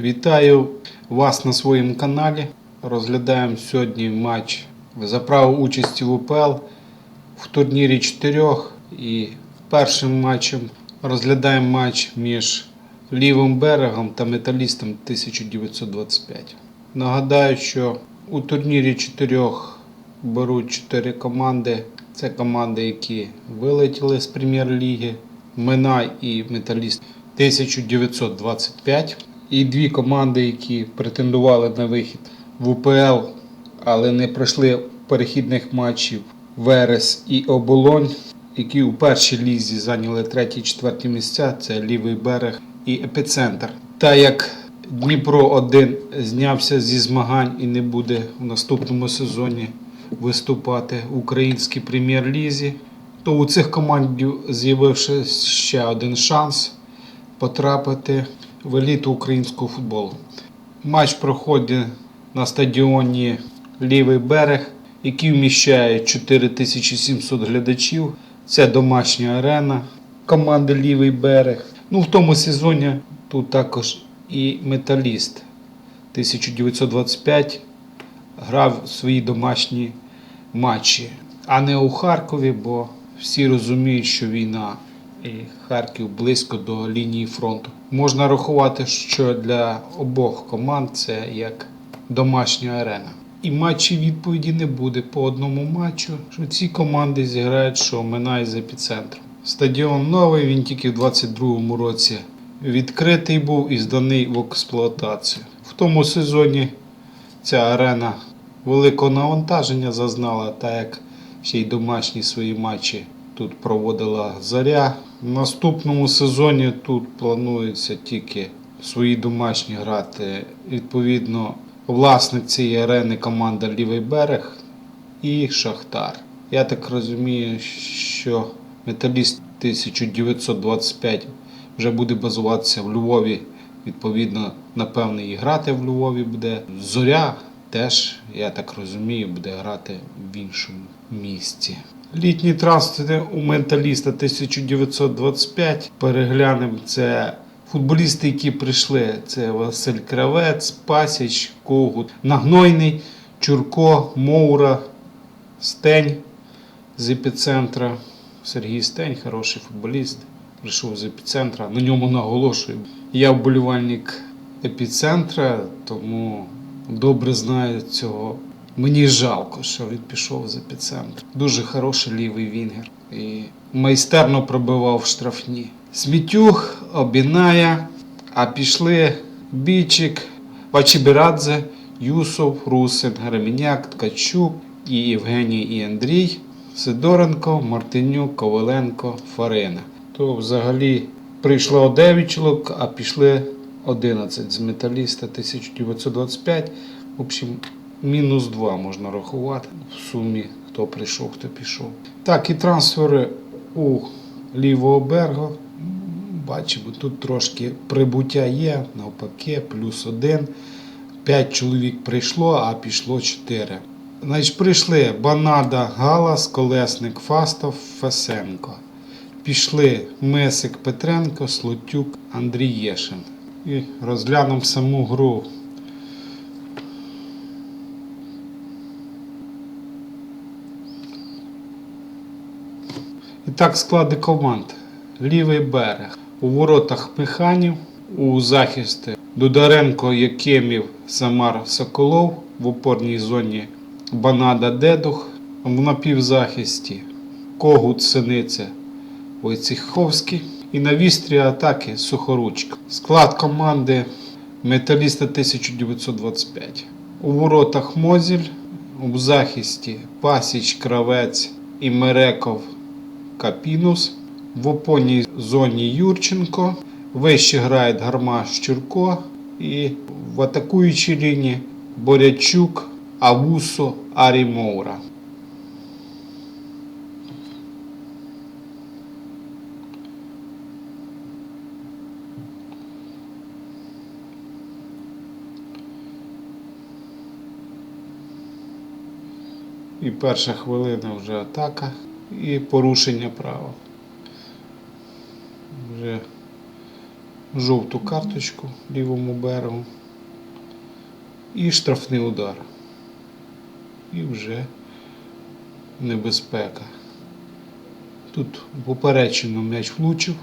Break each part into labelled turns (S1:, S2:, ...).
S1: Вітаю вас на своєму каналі. Розглядаємо сьогодні матч за право участі в УПЛ в турнірі чотирьох. І першим матчем розглядаємо матч між лівим берегом та металістом 1925. Нагадаю, що у турнірі чотирьох беруть чотири команди. Це команди, які вилетіли з прем'єр-ліги. Минай і Металіст 1925. І дві команди, які претендували на вихід в УПЛ, але не пройшли перехідних матчів Верес і Оболонь, які у першій лізі зайняли треті і четверті місця. Це лівий берег і епіцентр. Та як Дніпро 1 знявся зі змагань і не буде в наступному сезоні виступати в українській прем'єр-лізі, то у цих командів з'явився ще один шанс потрапити в еліту українського футболу. Матч проходить на стадіоні Лівий берег, який вміщає 4700 глядачів. Це домашня арена команди Лівий берег. Ну, в тому сезоні тут також і металіст 1925 грав свої домашні матчі, а не у Харкові, бо всі розуміють, що війна і Харків близько до лінії фронту. Можна рахувати, що для обох команд це як домашня арена. І матчі відповіді не буде по одному матчу, що ці команди зіграють, що минає з епіцентром. Стадіон новий, він тільки в 22-му році відкритий був і зданий в експлуатацію. В тому сезоні ця арена великого навантаження зазнала, так як ще й домашні свої матчі тут проводила заря. Наступному сезоні тут планується тільки свої домашні грати. Відповідно, власник цієї арени команда Лівий берег і Шахтар. Я так розумію, що металіст 1925 вже буде базуватися в Львові. Відповідно, напевне, і грати в Львові буде. Зоря теж, я так розумію, буде грати в іншому місці. Літні трансфери у менталіста 1925. Переглянемо це футболісти, які прийшли. Це Василь Кравець, Пасіч, Когут, Нагнойний, Чурко, Моура, Стень з епіцентра. Сергій Стень, хороший футболіст. Прийшов з епіцентра. На ньому наголошую. Я вболівальник епіцентра, тому добре знаю цього. Мені жалко, що він пішов з епіцентру. Дуже хороший лівий вінгер. І майстерно пробивав штрафні. Смітюх, Обіная, а пішли Бічик, Вачібірадзе, Юсов, Русин, Греміняк, Ткачук, і Євгеній і Андрій, Сидоренко, Мартинюк, Коваленко, Фарина. То взагалі прийшло 9 чоловік, а пішли 11 з металіста 1925. В общем, мінус 2 можна рахувати в сумі, хто прийшов, хто пішов. Так, і трансфери у лівого берегу. Бачимо, тут трошки прибуття є, навпаки, плюс один. П'ять чоловік прийшло, а пішло 4. Значить, прийшли Банада, Галас, Колесник, Фастов, Фесенко. Пішли Месик Петренко, Слотюк, Андрій Єшин. І розглянемо саму гру. Так склади команд. Лівий берег. У воротах Механів, у захисті Дударенко, Якимів, Самар Соколов, в опорній зоні Банада Дедух, в напівзахисті Когут Синиця Войцеховський і на вістрі атаки Сухоручка. Склад команди Металіста 1925. У воротах Мозіль, у захисті Пасіч, Кравець і Мереков Капінус. В опорній зоні Юрченко. Вище грає Гармаш Чурко. І в атакуючій лінії Борячук, Авусо, Арі Моура. І перша хвилина вже атака і порушення права. Вже жовту карточку лівому берегу і штрафний удар. І вже небезпека. Тут поперечено м'яч влучив.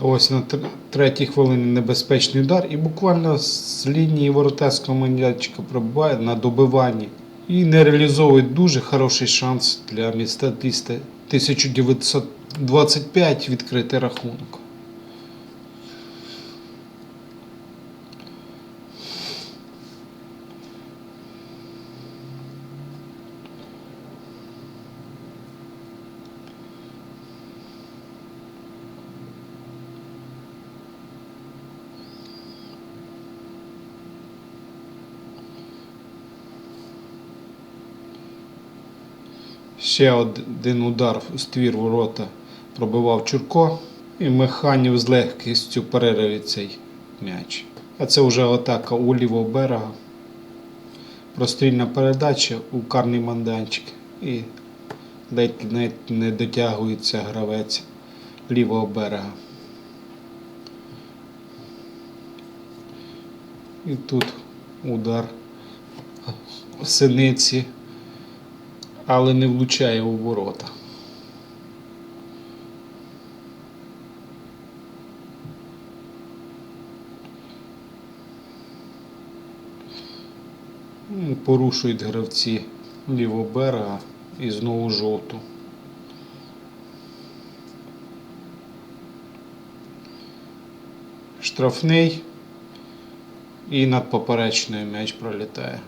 S1: Ось на тр- третій хвилині небезпечний удар і буквально з лінії воротецького маньячка пробиває на добиванні. І не реалізовує дуже хороший шанс для міста 1925 відкрити рахунок. Ще один удар у ствір ворота пробивав Чурко, і Механів з легкістю перериває цей м'яч. А це вже атака у лівого берега. Прострільна передача у карний манданчик. І ледь не, не дотягується гравець лівого берега. І тут удар синиці але не влучає у ворота. Ну, Порушують гравці лівого берега і знову жовту. Штрафний і над поперечною м'яч пролітає.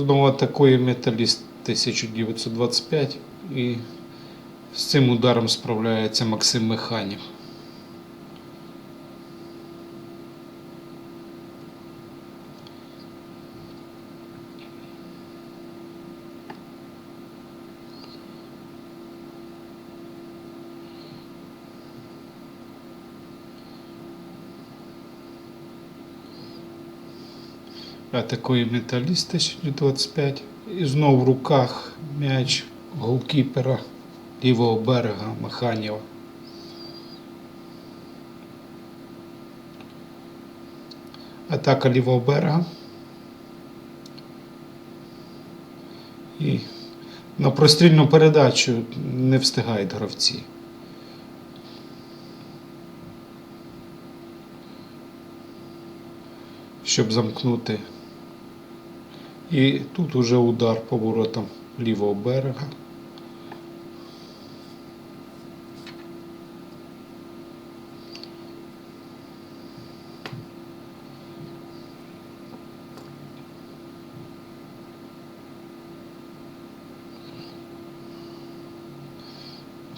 S1: Знову атакує металіст 1925 і з цим ударом справляється Максим Механів. Атакує металіст 1025. І знову в руках м'яч голкіпера лівого берега Механіва. Атака лівого берега. І на прострільну передачу не встигають гравці. щоб замкнути. І тут уже удар по воротам лівого берега.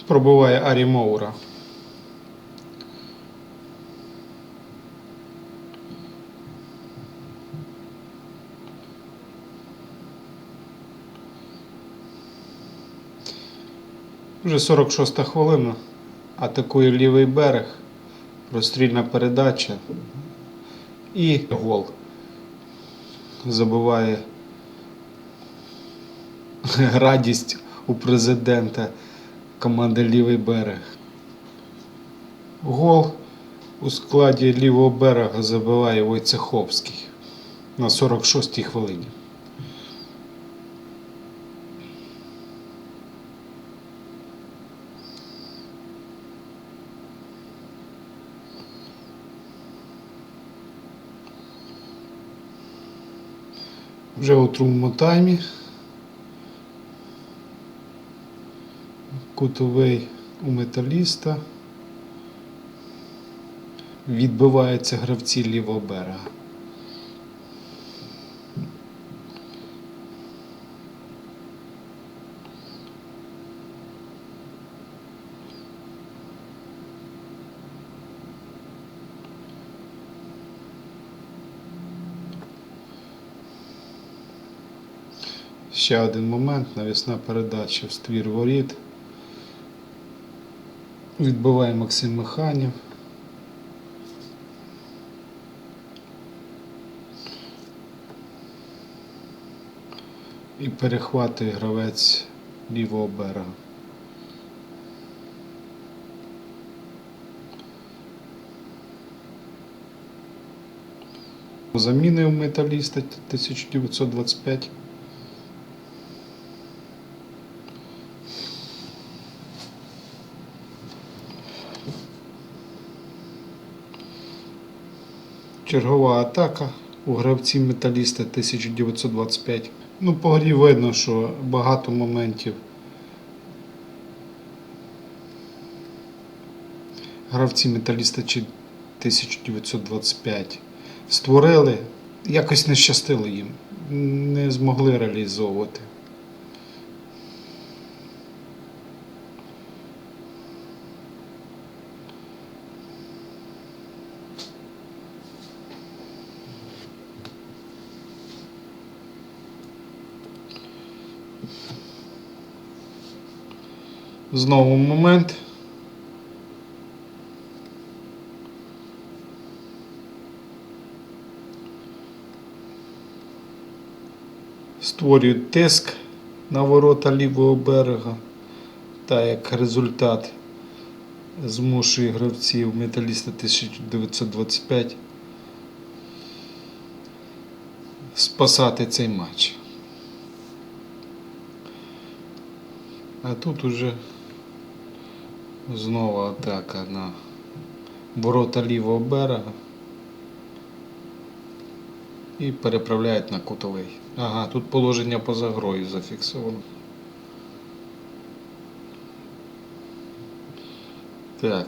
S1: Пробиває Арі Моура. Вже 46 хвилина. Атакує лівий берег. Розстрільна передача. І гол. Забиває радість у президента команди Лівий берег. Гол у складі лівого берега забиває Войцеховський на 46-й хвилині. Вже у другому таймі. Кутовий у металіста. Відбиваються гравці лівого берега. Ще один момент, навісна передача в ствір воріт. Відбиває Максим Механів. І перехватує гравець лівого берега. Замінив металіста 1925. Чергова атака у гравців металіста 1925. Ну, по грі видно, що багато моментів. Гравці металіста 1925 створили, якось не щастило їм, не змогли реалізовувати. Знову момент. Створюють тиск на ворота лівого берега. Та як результат змушує гравців металіста 1925 спасати цей матч. А тут уже знову атака на ворота лівого берега. І переправляють на кутовий. Ага, тут положення поза грою зафіксовано. Так.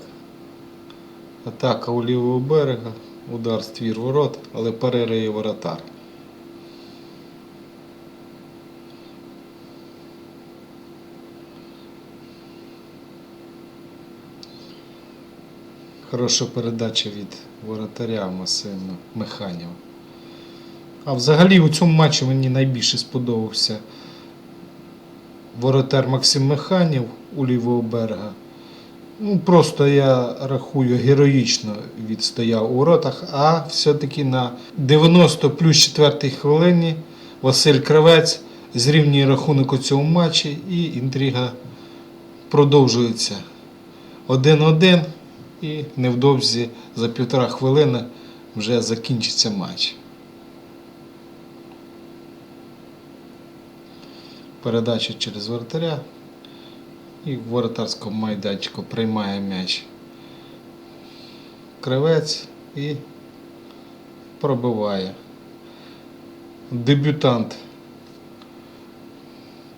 S1: Атака у лівого берега, удар з твір ворот, але перериє воротар. Хороша передача від воротаря Масина Механіва. А взагалі у цьому матчі мені найбільше сподобався воротар Максим Механів у лівого берега. Ну, просто я рахую, героїчно відстояв у воротах, а все-таки на 90 плюс 4 хвилині Василь Кравець зрівнює рахунок у цьому матчі і інтрига продовжується. 1-1 і невдовзі за півтора хвилини вже закінчиться матч. Передача через воротаря і в воротарському майданчику приймає м'яч кривець і пробиває. Дебютант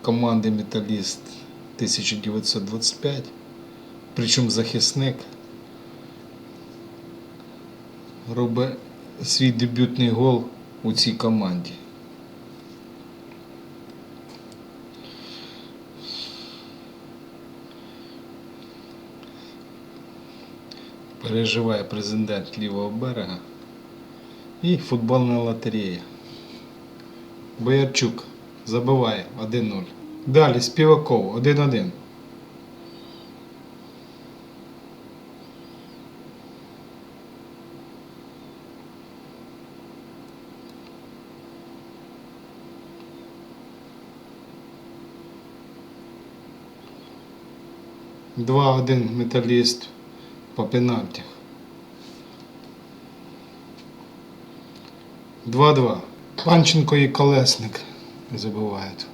S1: команди Металіст 1925, причому захисник робить свій дебютний гол у цій команді. Переживає президент лівого берега і футбольна лотерея. Боярчук забиває 1-0. Далі Співаков 1-1. Два-один металіст по пенальтях. 2-2. Панченко і Колесник забивають.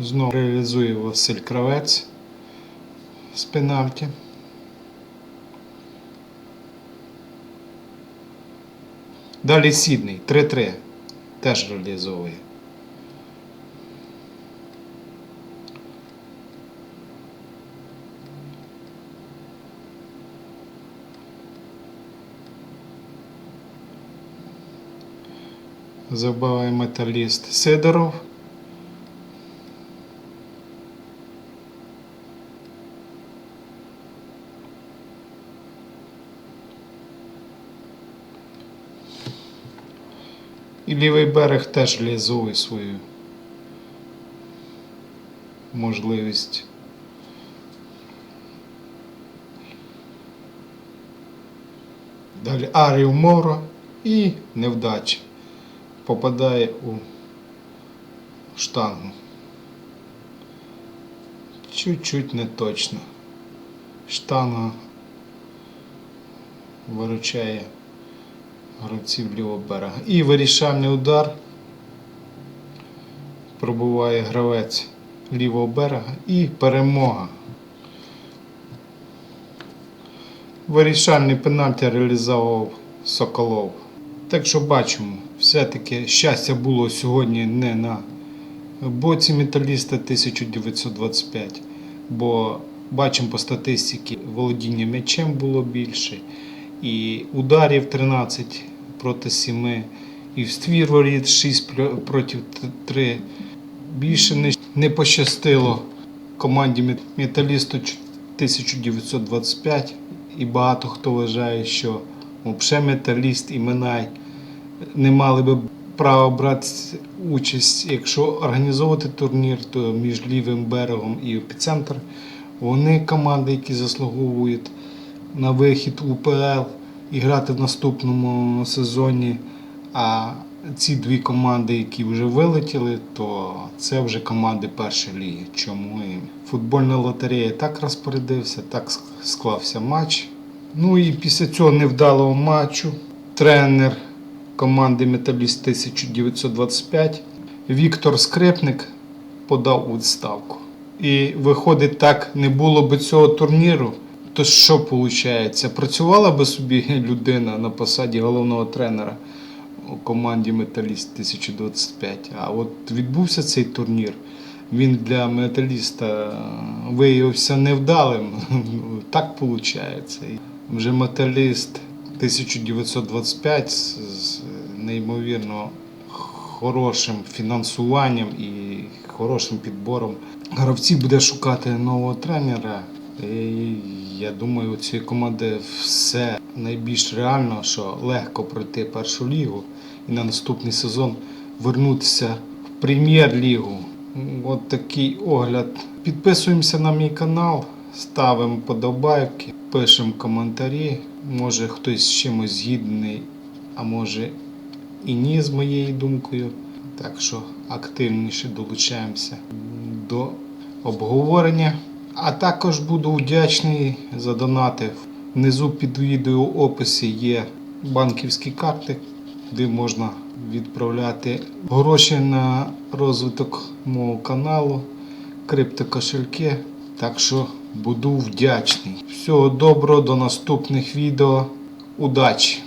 S1: Знову реалізує Василь Кравець з пенальті. Далі Сідний 3-3 теж реалізовує. Забиває металіст Сидоров. І лівий берег теж реалізовує свою можливість. Далі Аріо Моро і невдача. Попадає у штангу. Чуть-чуть не точно. Штанга виручає гравців лівого берега. І вирішальний удар пробуває гравець лівого берега і перемога. Вирішальний пенальті реалізував Соколов. Так що бачимо, все-таки щастя було сьогодні не на боці металіста 1925, бо бачимо по статистиці, володіння м'ячем було більше, і ударів 13 проти 7, і в ствір воріт 6 проти 3. Більше не, пощастило команді металісту 1925, і багато хто вважає, що взагалі металіст і Минай не мали би права брати участь, якщо організовувати турнір, то між лівим берегом і епіцентр. Вони команди, які заслуговують на вихід в УПЛ і грати в наступному сезоні. А ці дві команди, які вже вилетіли, то це вже команди першої ліги. Чому і футбольна лотерея так розпорядився, так склався матч. Ну і після цього невдалого матчу тренер команди Металіст 1925 Віктор Скрипник подав у відставку. І виходить, так не було би цього турніру. То що виходить? Працювала би собі людина на посаді головного тренера у команді Металіст 1025. А от відбувся цей турнір. Він для металіста виявився невдалим. Так виходить. Вже металіст 1925 з неймовірно хорошим фінансуванням і хорошим підбором. Гравці буде шукати нового тренера. Я думаю, у цієї команди все найбільш реально, що легко пройти першу лігу і на наступний сезон вернутися в прем'єр-лігу. От такий огляд. Підписуємося на мій канал, ставимо подобайки, пишемо коментарі. Може хтось з чимось згідний, а може і ні з моєю думкою. Так що активніше долучаємося до обговорення. А також буду вдячний за донати. Внизу під відео описі є банківські карти, де можна відправляти гроші на розвиток мого каналу, криптокошельки. Так що буду вдячний. Всього доброго, до наступних відео. Удачі!